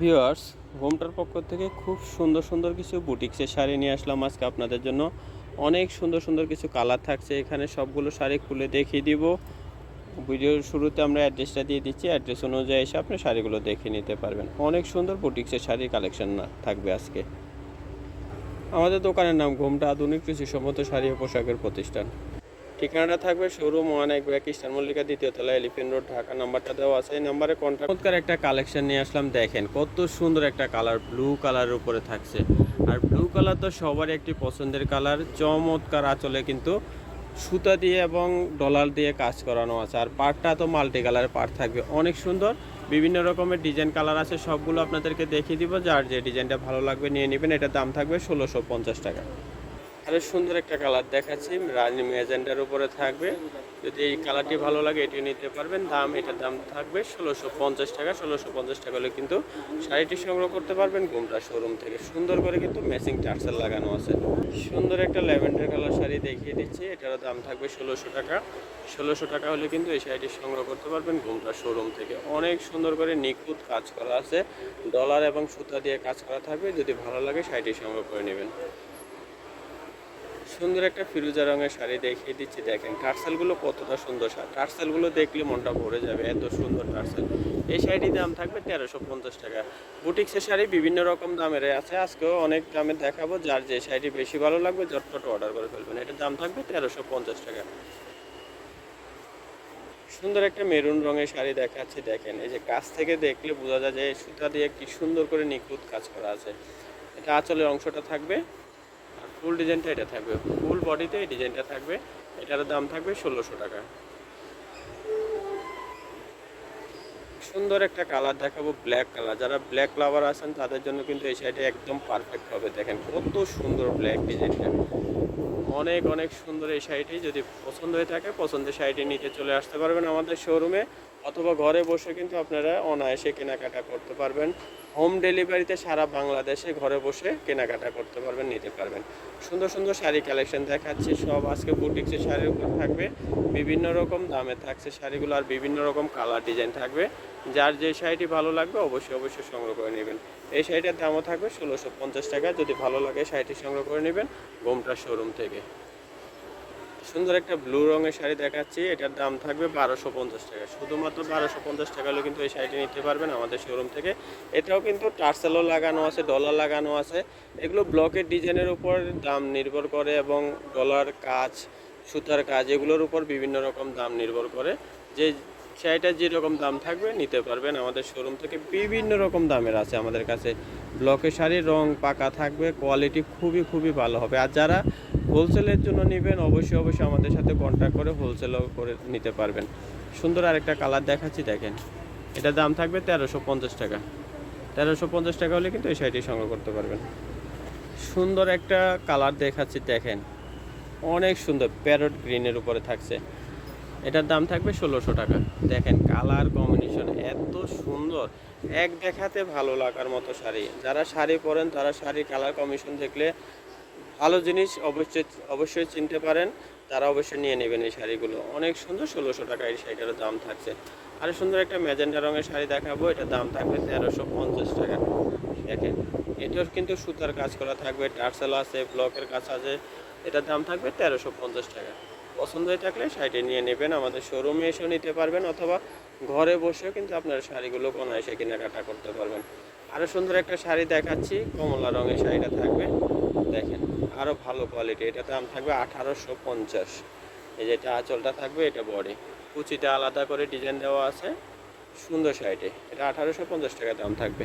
Viewers, হোমটার পক্ষ থেকে খুব সুন্দর সুন্দর কিছু বুটিক্সের শাড়ি নিয়ে আসলাম আজকে আপনাদের জন্য। অনেক সুন্দর সুন্দর কিছু কালার থাকছে, এখানে সবগুলো শাড়ি খুলে দেখিয়ে দিব। ভিডিওর শুরুতে আমরা অ্যাড্রেসটা দিয়ে দিচ্ছি, অ্যাড্রেস অনুযায়ী এসে আপনি শাড়িগুলো দেখে নিতে পারবেন। অনেক সুন্দর বুটিক্সের শাড়ির কালেকশন থাকবে আজকে। আমাদের দোকানের নাম ঘুমটা আধুনিক কৃষিসম্মত শাড়ি ও পোশাকের প্রতিষ্ঠান। ঠিকানাটা থাকবে শোরুম ওয়ান এক ব্যাক ইস্টার মল্লিকা দ্বিতীয় তলা এলিফেন্ট রোড ঢাকা। নাম্বারটা দেওয়া আছে। এই নাম্বারে কন্ট্যাক্ট চমৎকার একটা কালেকশন নিয়ে আসলাম। দেখেন, কত সুন্দর একটা কালার ব্লু কালারের উপরে থাকছে। আর ব্লু কালার তো সবারই একটি পছন্দের কালার চমৎকার আঁচলে কিন্তু সুতা দিয়ে এবং ডলার দিয়ে কাজ করানো আছে। আর পার্টটা তো মাল্টি কালারের পার্ট থাকবে। অনেক সুন্দর। বিভিন্ন রকমের ডিজাইন কালার আছে। সবগুলো আপনাদেরকে দেখিয়ে দিব। যার যে ডিজাইনটা ভালো লাগবে নিয়ে নেবেন। এটার দাম থাকবে ষোলোশো টাকা। আরে সুন্দর একটা কালার দেখাচ্ছি। রানি ম্যাজেন্ডার উপরে থাকবে। যদি এই কালারটি ভালো লাগে এটি নিতে পারবেন। দাম, এটার দাম থাকবে ষোলোশো পঞ্চাশ টাকা। ষোলোশো পঞ্চাশ টাকা হলে কিন্তু শাড়িটি সংগ্রহ করতে পারবেন ঘুমটা শোরুম থেকে। সুন্দর করে কিন্তু ম্যাচিং টার্সেল লাগানো আছে। সুন্দর একটা ল্যাভেন্ডার কালার শাড়ি দেখিয়ে দিচ্ছি। এটারও দাম থাকবে ষোলোশো টাকা। ষোলোশো টাকা হলে কিন্তু এই শাড়িটি সংগ্রহ করতে পারবেন ঘুমটা শোরুম থেকে। অনেক সুন্দর করে নিখুঁত কাজ করা আছে। ডলার এবং সুতা দিয়ে কাজ করা থাকবে। যদি ভালো লাগে, শাড়িটি সংগ্রহ করে নেবেন। সুন্দর একটা ফিরুজা রঙের শাড়ি দেখিয়ে দিচ্ছি, দেখেন। টার্সেলগুলো কতটা সুন্দর শাড়ি। টার্সেলগুলো দেখলে মনটা ভরে যাবে, এত সুন্দর টার্সেল। এই শাড়িটির দাম থাকবে তেরোশো পঞ্চাশ টাকা। বুটিক্সের শাড়ি বিভিন্ন রকম দামের আছে। আজকেও অনেক দামে দেখাবো, যার যে শাড়িটি বেশি ভালো লাগবে ঝটপট অর্ডার করে ফেলবেন। এটার দাম থাকবে তেরোশো পঞ্চাশ টাকা। সুন্দর একটা মেরুন রঙের শাড়ি দেখাচ্ছি, দেখেন। এই যে কাছ থেকে দেখলে বোঝা যায় যে সুতা দিয়ে কি সুন্দর করে নিখুঁত কাজ করা আছে। এটা আঁচলের অংশটা থাকবে। ফুল ডিজাইনটা এটা থাকবে। ফুল বডিতে এই ডিজাইনটা থাকবে। এটার দাম থাকবে ষোলোশো টাকা। সুন্দর একটা কালার দেখাবো, ব্ল্যাক কালার। যারা ব্ল্যাক লাভার আছেন, তাদের জন্য কিন্তু এই শাড়িটা একদম পারফেক্ট হবে। দেখেন কত সুন্দর ব্ল্যাক ডিজাইনটা। অনেক অনেক সুন্দর এই শাড়িটি। যদি পছন্দ হয়ে থাকে, পছন্দের শাড়িটি নিতে চলে আসতে পারবেন আমাদের শোরুমে অথবা ঘরে বসে কিন্তু আপনারা অনায়াসে কেনাকাটা করতে পারবেন। হোম ডেলিভারিতে সারা বাংলাদেশে ঘরে বসে কেনাকাটা করতে পারবেন, নিতে পারবেন। সুন্দর সুন্দর শাড়ি কালেকশন দেখাচ্ছি। সব আজকে বুটিক্সের শাড়ির উপর থাকবে। বিভিন্ন রকম দামে থাকছে শাড়িগুলো আর বিভিন্ন রকম কালার ডিজাইন থাকবে। যার যে শাড়িটি ভালো লাগবে অবশ্যই অবশ্যই সংগ্রহ করে নেবেন। এই শাড়িটার দামও থাকবে ষোলোশো পঞ্চাশ টাকা। যদি ভালো লাগে শাড়িটি সংগ্রহ করে নেবেন গোমটা শোরুম থেকে। সুন্দর একটা ব্লু রঙের শাড়ি দেখাচ্ছি। এটার দাম থাকবে বারোশো পঞ্চাশ টাকা। শুধুমাত্র বারোশো পঞ্চাশ টাকা হলে কিন্তু এই শাড়িটি নিতে পারবেন আমাদের শোরুম থেকে। এটাও কিন্তু টার্সেলও লাগানো আছে, ডলার লাগানো আছে। এগুলো ব্লকের ডিজাইনের উপর দাম নির্ভর করে এবং ডলার কাজ সুতার কাজ এগুলোর উপর বিভিন্ন রকম দাম নির্ভর করে। যে শাড়িটার যেরকম দাম থাকবে নিতে পারবেন আমাদের শোরুম থেকে। বিভিন্ন রকম দামের আছে আমাদের কাছে। ব্লকে শাড়ির রং পাকা থাকবে কোয়ালিটি খুবই খুবই ভালো হবে। আর যারা হোলসেলের জন্য নেবেন, অবশ্যই অবশ্যই আমাদের সাথে কন্ট্যাক্ট করে হোলসেলও করে নিতে পারবেন। সুন্দর আরেকটা কালার দেখাচ্ছি, দেখেন। এটার দাম থাকবে তেরোশো পঞ্চাশ টাকা। তেরোশো পঞ্চাশ টাকা হলে কিন্তু এই শাড়িটি সংগ্রহ করতে পারবেন। সুন্দর একটা কালার দেখাচ্ছি, দেখেন। অনেক সুন্দর প্যারট গ্রিনের উপরে থাকছে। এটার দাম থাকবে ষোলোশো টাকা। দেখেন কালার কম্বিনেশন এত সুন্দর। এক দেখাতে ভালো লাগার মতো শাড়ি। যারা শাড়ি পরেন, তারা শাড়ি কালার কম্বিনেশন দেখলে ভালো জিনিস অবশ্যই অবশ্যই চিনতে পারেন। তারা অবশ্যই নিয়ে নেবেন এই শাড়িগুলো। অনেক সুন্দর ষোলোশো টাকা এই শাড়িটার দাম থাকছে। আর সুন্দর একটা ম্যাজেন্ডা রঙের শাড়ি দেখাবো। এটার দাম থাকবে তেরোশো পঞ্চাশ টাকা। দেখেন, এটার কিন্তু সুতার কাজ করা থাকবে, টার্সেল আছে, ব্লকের কাজ আছে। এটার দাম থাকবে তেরোশো পঞ্চাশ টাকা। পছন্দ হয়ে থাকলে শাড়িটি নিয়ে নেবেন, আমাদের শোরুমে এসেও নিতে পারবেন অথবা ঘরে বসেও কিন্তু আপনারা শাড়িগুলো কোনো এসে কেনাকাটা করতে পারবেন। আরও সুন্দর একটা শাড়ি দেখাচ্ছি, কমলা রঙের শাড়িটা থাকবে। দেখেন আরও ভালো কোয়ালিটি এটা দাম থাকবে আঠারোশো পঞ্চাশ। এই যেটা আঁচলটা থাকবে, এটা বডি। কুচিটা আলাদা করে ডিজাইন দেওয়া আছে, সুন্দর শাড়িটি। এটা আঠারোশো পঞ্চাশ টাকা দাম থাকবে।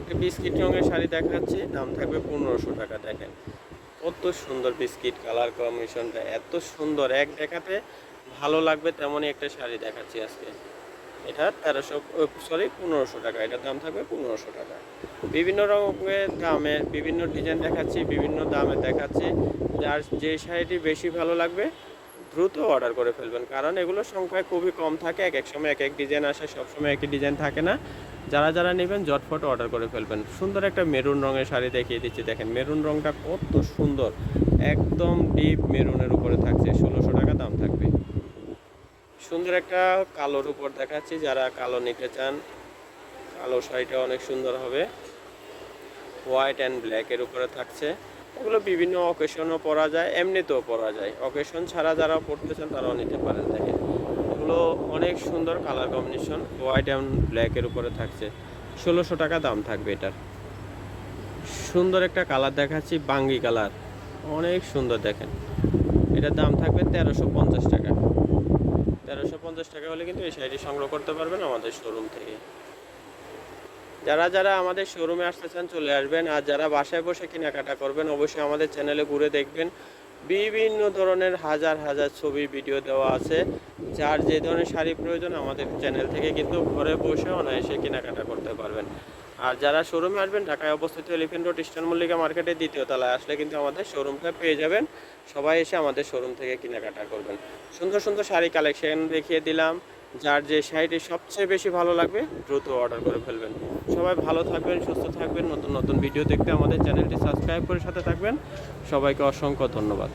একটা বিস্কিট রঙের শাড়ি দেখাচ্ছি, দাম থাকবে পনেরোশো টাকা, দেখেন। কত সুন্দর বিস্কিট কালার কম্বিনেশনটা, এত সুন্দর। এক দেখাতে ভালো লাগবে তেমনই একটা শাড়ি দেখাচ্ছি আজকে। এটা তেরোশো সরি পনেরোশো টাকা। এটার দাম থাকবে পনেরোশো টাকা। বিভিন্ন রকমের দামের, বিভিন্ন ডিজাইন দেখাচ্ছি, বিভিন্ন দামে দেখাচ্ছি। যার যে শাড়িটি বেশি ভালো লাগবে, দ্রুত অর্ডার করে ফেলবেন। কারণ এগুলো সংখ্যায় খুবই কম থাকে। এক এক সময় এক এক ডিজাইন আসে সব সময় একই ডিজাইন থাকে না। যারা যারা নেবেন জটফট অর্ডার করে ফেলবেন। সুন্দর একটা মেরুন রঙের শাড়ি দেখিয়ে দিচ্ছি। দেখেন মেরুন রঙটা কত সুন্দর। একদম ডিপ মেরুনের উপরে থাকছে। ষোলোশো টাকা দাম থাকবে। সুন্দর একটা কালোর উপর দেখাচ্ছি। যারা কালো নিতে চান, কালো শাড়িটা অনেক সুন্দর হবে। হোয়াইট অ্যান্ড ব্ল্যাকের উপরে থাকছে। এগুলো বিভিন্ন অকেশনও পরা যায়, এমনিতেও পরা যায়। অকেশন ছাড়া যারা পড়তে চান, তারাও নিতে পারেন। দেখেন এগুলো অনেক সুন্দর কালার কম্বিনেশন হোয়াইট অ্যান্ড ব্ল্যাকের উপরে থাকছে। ষোলোশো টাকা দাম থাকবে এটার। সুন্দর একটা কালার দেখাচ্ছি, বাঙ্গি কালার অনেক সুন্দর দেখেন। এটার দাম থাকবে তেরোশো পঞ্চাশ টাকা। তেরোশো পঞ্চাশ টাকা হলে কিন্তু এই শাড়িটি সংগ্রহ করতে পারবেন আমাদের শোরুম থেকে। যারা যারা আমাদের শোরুমে আসতে চান চলে আসবেন। আর যারা বাসায় বসে কেনাকাটা করবেন, অবশ্যই আমাদের চ্যানেলে ঘুরে দেখবেন। বিভিন্ন ধরনের হাজার হাজার ছবি ভিডিও দেওয়া আছে। যার যে ধরনের শাড়ি প্রয়োজন আমাদের চ্যানেল থেকে কিন্তু ঘরে বসে অনায়াসে কেনাকাটা করতে পারবেন। আর যারা শোরুমে আসবেন, ঢাকায় অবস্থিত এলিফেন্ট রোড ইস্টার্ন মল্লিকা মার্কেটের দ্বিতীয় তলায় আসলে কিন্তু আমাদের শোরুমটা পেয়ে যাবেন। সবাই এসে আমাদের শোরুম থেকে কেনাকাটা করবেন। সুন্দর সুন্দর শাড়ি কালেকশন দেখিয়ে দিলাম। যার যে শাড়িটি সবচেয়ে বেশি ভালো লাগবে, দ্রুত অর্ডার করে ফেলবেন। সবাই ভালো থাকবেন, সুস্থ থাকবেন, নতুন নতুন ভিডিও দেখতে আমাদের চ্যানেলটি সাবস্ক্রাইব করে সাথে থাকবেন। সবাইকে অসংখ্য ধন্যবাদ।